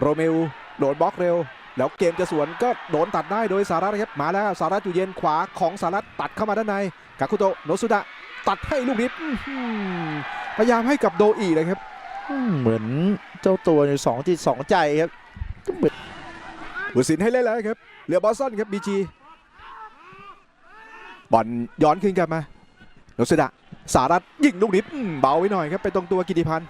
โรเมลโดนบล็อกเร็ว แล้วเกมจะสวนก็โดนตัดได้โดยสารัตนะครับมาแล้วสารัตอยู่เย็นขวาของสารัตตัดเข้ามาด้านในกาคุโตโนสุดะตัดให้ลูกนี้พยายามให้กับโดอีเลยครับเหมือนเจ้าตัวในสองจิตสองใจครับก็เหมือนบุสินให้เล่นแล้วครับเหลือบอสตันครับบีจีบอลย้อนขึ้นกลับมาโนสุดะสารัตยิงลูกนี้เบาไว้หน่อยครับไปตรงตัวกิติพันธ์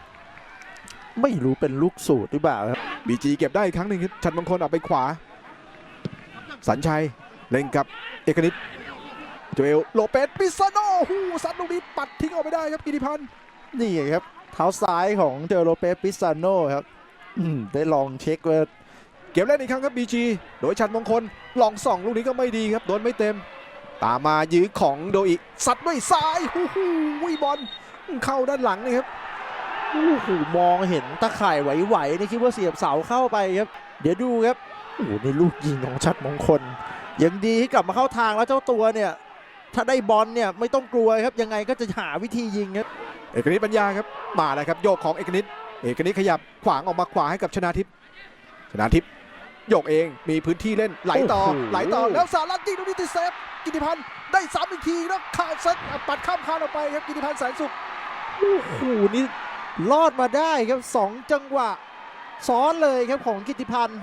ไม่รู้เป็นลูกสูตรหรือเปล่าครับบีจีเก็บได้อีกครั้งหนึ่งครับชันมงคลออกไปขวา สัญชัยเล่นกับเอกนิตโจเอลโลเปสปิซาโนหูซัดลูกนี้ปัดทิ้งออกไปได้ครับกิติพันธ์นี่ครับ เท้าซ้ายของเจอโรเปสปิซานโนครับอืมได้ลองเช็คว่าเก็บเล่นอีกครั้งครับบีจีโดยชันมงคลลองส่องลูกนี้ก็ไม่ดีครับโดนไม่เต็ม ตามมายื้อของโดอิซัดด้วยซ้ายหูหูวิบอลเข้าด้านหลังนะครับ โอ้โหมองเห็นตะข่ายไหวๆนี่คิดว่าเสียบเสาเข้าไปครับ เดี๋ยวดูครับโอ้โหในลูกยิงของชัดมงคลยังดีที่กลับมาเข้าทางแล้วเจ้าตัวเนี่ย ถ้าได้บอลเนี่ยไม่ต้องกลัวครับยังไงก็จะหาวิธียิงครับเอกนิตปัญญาครับมาแล้วครับโยกของเอกนิตเอกนิตขยับขวางออกมาขวาให้กับชนาทิพย์ชนาทิพย์โยกเองมีพื้นที่เล่นไหลต่อโอ้โหไหลต่อแล้วสารัตยิงลูกนี้ติดเซฟกิติพันธ์ได้ซ้ำอีกทีแล้วขาดเซตปัดข้ามคานออกไปครับกิติพันธ์แสนสุขโอ้โหนี่ รอดมาได้ครับสองจังหวะซ้อนเลยครับของกิติพันธ์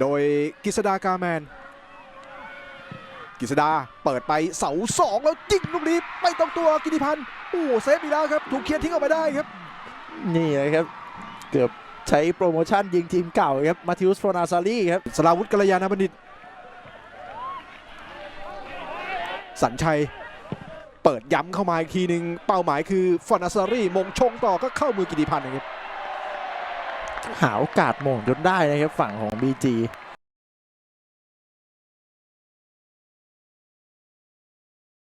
โดยกิษดากาแมน กิษดาเปิดไปเสาสองแล้วยิงลูกนี้ไปตรงตัวกิติพันธ์โอ้โหเซฟอีกแล้วครับ ถูกเคลียร์ทิ้งออกไปได้ครับ นี่เลยครับ เกือบใช้โปรโมชั่นยิงทีมเก่าครับมาทิอุสโฟนาซารีครับสลาวุธกัลยาณบัณฑิต สัญชัย เปิดย้ำเข้ามาอีกทีหนึ่งเป้าหมายคือฟอนาซารีมงชงต่อก็เข้ามือกิติพันธ์นะครับหาโอกาสมงจนได้นะครับฝั่งของ BG